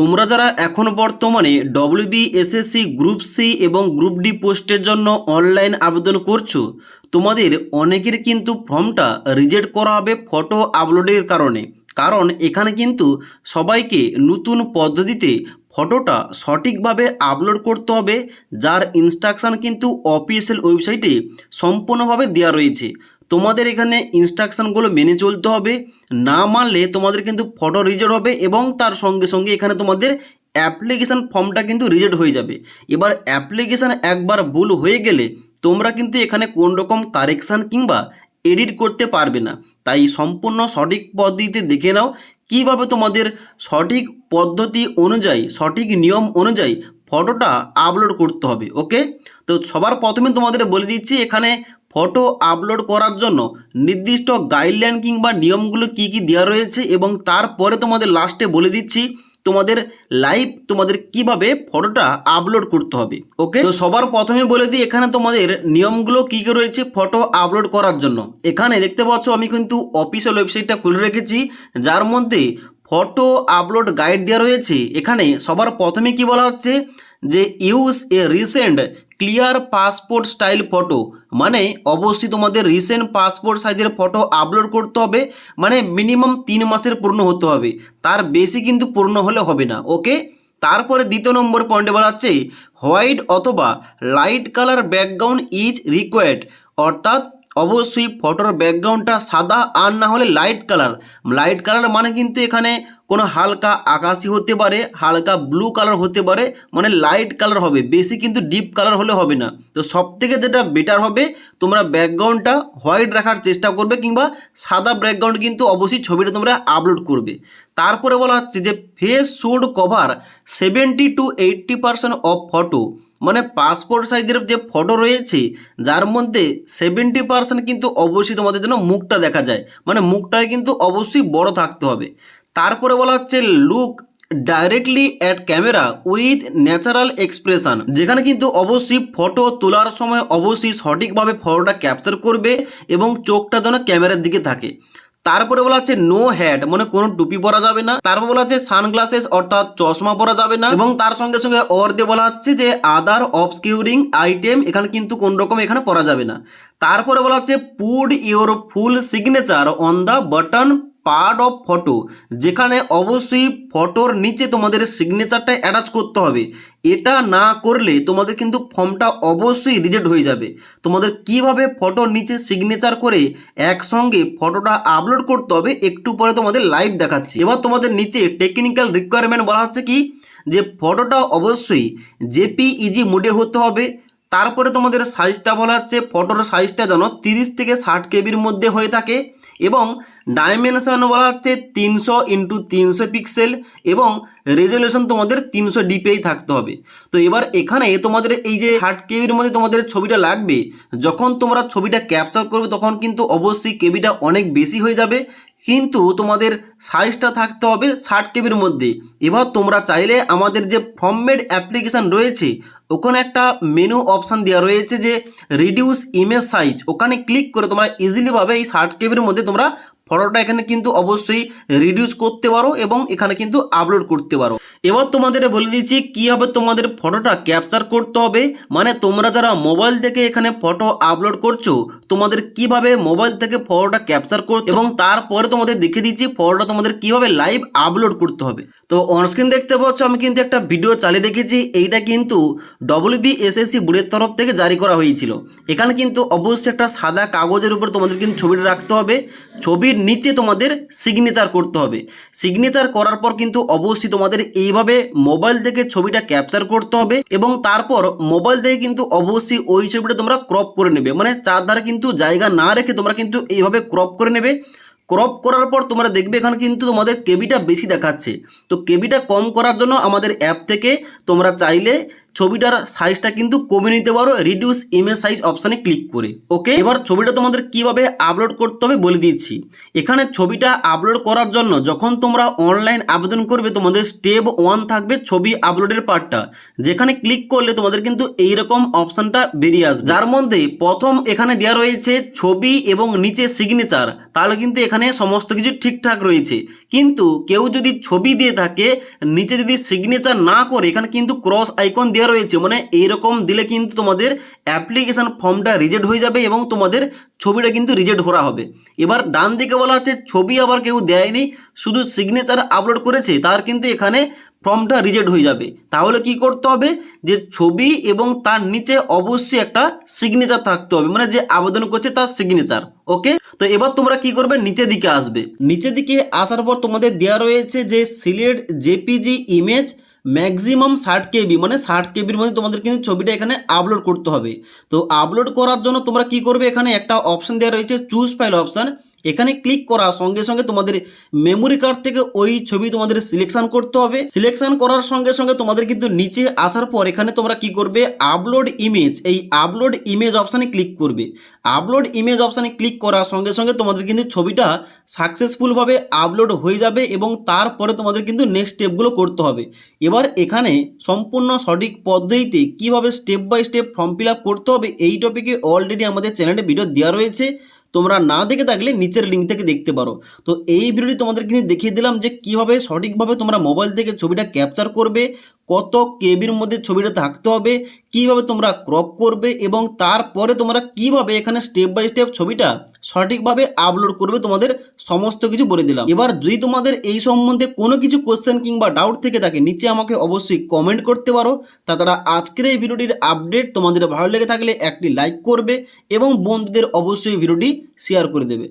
তোমরা যারা এখন বর্তমানে ডব্লিউবি এসএসসি গ্রুপ সি এবং গ্রুপ ডি পোস্টের জন্য অনলাইন আবেদন করছ, তোমাদের অনেকের কিন্তু ফর্মটা রিজেক্ট করা হবে ফটো আপলোডের কারণে। কারণ এখানে কিন্তু সবাইকে নতুন পদ্ধতিতে ফটোটা সঠিকভাবে আপলোড করতে হবে, যার ইনস্ট্রাকশান কিন্তু অফিসিয়াল ওয়েবসাইটে সম্পূর্ণভাবে দেওয়া রয়েছে। তোমাদের এখানে ইনস্ট্রাকশানগুলো মেনে চলতে হবে। না মানলে তোমাদের কিন্তু ফটো রিজেক্ট হবে এবং তার সঙ্গে সঙ্গে এখানে তোমাদের অ্যাপ্লিকেশান ফর্মটা কিন্তু রিজেক্ট হয়ে যাবে। এবার অ্যাপ্লিকেশান একবার ভুল হয়ে গেলে তোমরা কিন্তু এখানে কোন রকম কারেকশান কিংবা এডিট করতে পারবে না। তাই সম্পূর্ণ সঠিক পদ্ধতিতে দেখে নাও। কীভাবে তোমাদের সঠিক পদ্ধতি অনুযায়ী, সঠিক নিয়ম অনুযায়ী ফটোটা আপলোড করতে হবে ওকে তো সবার প্রথমে তোমাদের বলে দিচ্ছি, এখানে ফটো আপলোড করার জন্য নির্দিষ্ট গাইডলাইন কিংবা নিয়মগুলো কি কি দেওয়া রয়েছে এবং তারপরে তোমাদের লাস্টে বলে দিচ্ছি তোমাদের লাইভ তোমাদের কীভাবে ফটোটা আপলোড করতে হবে ওকে তো সবার প্রথমে বলে দিই এখানে তোমাদের নিয়মগুলো কী কী রয়েছে ফটো আপলোড করার জন্য। এখানে দেখতে পাচ্ছ আমি কিন্তু অফিসিয়াল ওয়েবসাইটটা খুলে রেখেছি যার মধ্যে ফটো আপলোড গাইড দেওয়া রয়েছে। এখানে সবার প্রথমে কি বলা হচ্ছে? যে use a recent clear passport style photo মানে অবশ্যই তোমাদের রিসেন্ট পাসপোর্ট সাইজের ফটো আপলোড করতে হবে মানে মিনিমাম তিন মাসের পূর্ণ হতে হবে। তার বেশি কিন্তু পূর্ণ হলে হবে না ওকে তারপরে দ্বিতীয় নম্বর পয়েন্টে বলা হচ্ছে হোয়াইট অথবা light colour background is required অর্থাৎ অবশ্যই ফটোর ব্যাকগ্রাউন্ডটা সাদা আর না হলে লাইট কালার লাইট কালার মানে কিন্তু এখানে কোনো হালকা আকাশি হতে পারে, হালকা ব্লু কালার হতে পারে মানে লাইট কালার হবে, বেশি কিন্তু ডিপ কালার হলে হবে না। তো সব থেকে যেটা বেটার হবে, তোমরা ব্যাকগ্রাউন্ডটা হোয়াইট রাখার চেষ্টা করবে কিংবা সাদা ব্যাকগ্রাউন্ড কিন্তু অবশ্যই ছবিটা তোমরা আপলোড করবে। তারপরে বলা হচ্ছে যে face should cover seventy to eighty percent of photo মানে পাসপোর্ট সাইজের যে ফটো রয়েছে, যার মধ্যে সেভেন্টি পার্সেন্ট কিন্তু অবশ্যই তোমাদের জন্য মুখটা দেখা যায় মানে মুখটায় কিন্তু অবশ্যই বড় থাকতে হবে। তারপরে বলা হচ্ছে look directly at camera with natural expression যেখানে কিন্তু অবশ্যই ফটো তোলার সময় অবশ্যই সঠিকভাবে ফটোটা ক্যাপচার করবে এবং চোখটা যেন ক্যামেরার দিকে থাকে। তারপরে বলা হচ্ছে নো হ্যাড মানে কোনো টুপি পরা যাবে না। তারপর বলা হচ্ছে সানগ্লাসেস অর্থাৎ চশমা পরা যাবে না। এবং তার সঙ্গে সঙ্গে অর দিয়ে বলা হচ্ছে যে আদার অবসকিউরিং আইটেম এখানে কিন্তু কোন রকম এখানে পরা যাবে না। তারপরে বলা হচ্ছে put your full signature on the bottom part of photo যেখানে অবশ্যই ফটোর নিচে তোমাদের সিগনেচারটা অ্যাটাচ করতে হবে। এটা না করলে তোমাদের কিন্তু ফর্মটা অবশ্যই রিজেক্ট হয়ে যাবে। তোমাদের কীভাবে ফটোর নিচে সিগনেচার করে একসঙ্গে ফটোটা আপলোড করতে হবে, একটু পরে তোমাদের লাইভ দেখাচ্ছি। এবার তোমাদের নিচে টেকনিক্যাল রিকোয়ারমেন্ট বলা হচ্ছে কি, যে ফটোটা অবশ্যই জেপিইজি মোডে হতে হবে। তারপরে তোমাদের সাইজটা বলা হচ্ছে ফটোর সাইজটা যেন তিরিশ থেকে ষাট কেবির মধ্যে হয়ে থাকে। এবং ডাইমেনশন বলা হচ্ছে তিনশো ইন্টু তিনশো পিক্সেল এবং রেজলিউশন তোমাদের তিনশো ডিপিআই থাকতে হবে। তো এবার এখানে তোমাদের এই যে ষাট কেবির মধ্যে তোমাদের ছবিটা লাগবে, যখন তোমরা ছবিটা ক্যাপচার করবে তখন কিন্তু অবশ্যই কেবিটা অনেক বেশি হয়ে যাবে। কিন্তু তোমাদের সাইজটা থাকতে হবে ষাট কেবির মধ্যে। এবার তোমরা চাইলে আমাদের যে ফর্মমেড অ্যাপ্লিকেশান রয়েছে ওখানে একটা মেনু অপশান দেওয়া রয়েছে যে রিডিউস ইমেজ সাইজ ওখানে ক্লিক করে তোমরা ইজিলিভাবে এই ষাট কেবির মধ্যে তোমরা ফটোটা এখানে কিন্তু অবশ্যই রিডিউস করতে পারো এবং এখানে কিন্তু আপলোড করতে পারো। এবার তোমাদের বলে দিচ্ছি কীভাবে তোমাদের ফটোটা ক্যাপচার করতে হবে। মানে তোমরা যারা মোবাইল থেকে এখানে ফটো আপলোড করছ, তোমাদের কীভাবে মোবাইল থেকে ফটোটা ক্যাপচার করতে এবং তারপরে তোমাদের দেখে দিচ্ছি ফটোটা তোমাদের কীভাবে লাইভ আপলোড করতে হবে। তো অনস্ক্রিন দেখতে পাচ্ছ, আমি কিন্তু একটা ভিডিও চালিয়ে রেখেছি। এইটা কিন্তু ডব্লিউবি এসএসসি বোর্ডের তরফ থেকে জারি করা হয়েছিল। এখানে কিন্তু অবশ্যই একটা সাদা কাগজের উপর তোমাদের কিন্তু ছবিটা রাখতে হবে। ছবির নিচে তোমাদের সিগনেচার করতে হবে। সিগনেচার করার পর কিন্তু অবশ্যই তোমাদের এইভাবে মোবাইল থেকে ছবিটা ক্যাপচার করতে হবে এবং তারপর মোবাইল থেকে কিন্তু অবশ্যই ওই ছবিটা তোমরা ক্রপ করে নেবে। মানে চারধারে কিন্তু জায়গা না রেখে তোমরা কিন্তু এইভাবে ক্রপ করে নেবে। ক্রপ করার পর তোমরা দেখবে এখানে কিন্তু তোমাদের কেবিটা বেশি দেখাচ্ছে। তো কেবিটা কম করার জন্য আমাদের অ্যাপ থেকে তোমরা চাইলে ছবিটার সাইজটা কিন্তু কমে নিতে পারো রিডিউস ইমেজ সাইজ অপশানে ক্লিক করে ওকে এবার ছবিটা তোমাদের কীভাবে আপলোড করতে হবে বলে দিচ্ছি। এখানে ছবিটা আপলোড করার জন্য যখন তোমরা অনলাইন আবেদন করবে, তোমাদের স্টেপ ওয়ান থাকবে ছবি আপলোডের পার্টটা যেখানে ক্লিক করলে তোমাদের কিন্তু এইরকম অপশানটা বেরিয়ে আসবে। যার মধ্যে প্রথম এখানে দেওয়া রয়েছে ছবি এবং নিচে সিগনেচার তাহলে কিন্তু এখানে সমস্ত কিছু ঠিকঠাক রয়েছে। কিন্তু কেউ যদি ছবি দিয়ে থাকে, নিচে যদি সিগনেচার না করে, এখানে কিন্তু ক্রস আইকন দেওয়া রয়েছে মানে এইরকম দিলে কিন্তু তোমাদের অ্যাপ্লিকেশান ফর্মটা রিজেক্ট হয়ে যাবে এবং তোমাদের ছবিটা কিন্তু রিজেক্ট করা হবে। এবার ডান দিকে বলা হচ্ছে, ছবি আবার কেউ দেয়নি, শুধু সিগনেচার আপলোড করেছে, তার কিন্তু এখানে ফর্মটা রিজেক্ট হয়ে যাবে। তাহলে কি করতে হবে? যে ছবি এবং তার নিচে অবশ্যই একটা সিগনেচার থাকতে হবে। মানে যে আবেদন করছে তার সিগনেচার ওকে তো এবার তোমরা কি করবে? নিচের দিকে আসবে। নিচের দিকে আসার পর তোমাদের দেওয়া রয়েছে যে সিলেট জেপিজি ইমেজ ম্যাক্সিমাম ষাট কেবি মানে ষাট কেবির মধ্যে তোমাদের কিন্তু ছবিটা এখানে আপলোড করতে হবে। তো আপলোড করার জন্য তোমরা কি করবে? এখানে একটা অপশান দেওয়া রয়েছে চুজ ফাইল অপশন এখানে ক্লিক করার সঙ্গে সঙ্গে তোমাদের মেমোরি কার্ড থেকে ওই ছবি তোমাদের সিলেকশন করতে হবে। সিলেকশন করার সঙ্গে সঙ্গে তোমাদের কিন্তু নিচে আসার পর এখানে তোমরা কি করবে? আপলোড ইমেজ এই আপলোড ইমেজ অপশানে ক্লিক করবে। আপলোড ইমেজ অপশানে ক্লিক করার সঙ্গে সঙ্গে তোমাদের কিন্তু ছবিটা সাকসেসফুলভাবে আপলোড হয়ে যাবে এবং তারপরে তোমাদের কিন্তু নেক্সট স্টেপগুলো করতে হবে। এবার এখানে সম্পূর্ণ সঠিক পদ্ধতিতে কীভাবে step by step form fill করতে হবে, এই টপিকে অলরেডি আমাদের চ্যানেলে ভিডিও দেওয়া রয়েছে। তোমরা না দেখে থাকলে নিচের লিঙ্ক থেকে দেখতে পারো। তো এই ভিডিওটি তোমাদের কিন্তু দেখিয়ে দিলাম যে কীভাবে সঠিকভাবে তোমরা মোবাইল থেকে ছবিটা ক্যাপচার করবে কত কেবির মধ্যে ছবিটা থাকতে হবে, কীভাবে তোমরা ক্রপ করবে এবং তারপরে তোমরা কীভাবে এখানে স্টেপ বাই স্টেপ ছবিটা সঠিকভাবে আপলোড করবে তোমাদের সমস্ত কিছু বলে দিলাম। এবার যদি তোমাদের এই সম্বন্ধে কোনো কিছু কোশ্চেন কিংবা ডাউট থেকে থাকে, নিচে আমাকে অবশ্যই কমেন্ট করতে পারো। তাছাড়া আজকের এই ভিডিওটির আপডেট তোমাদের ভালো লেগে থাকলে একটি লাইক করবে এবং বন্ধুদের অবশ্যই ভিডিওটি শেয়ার করে দেবে।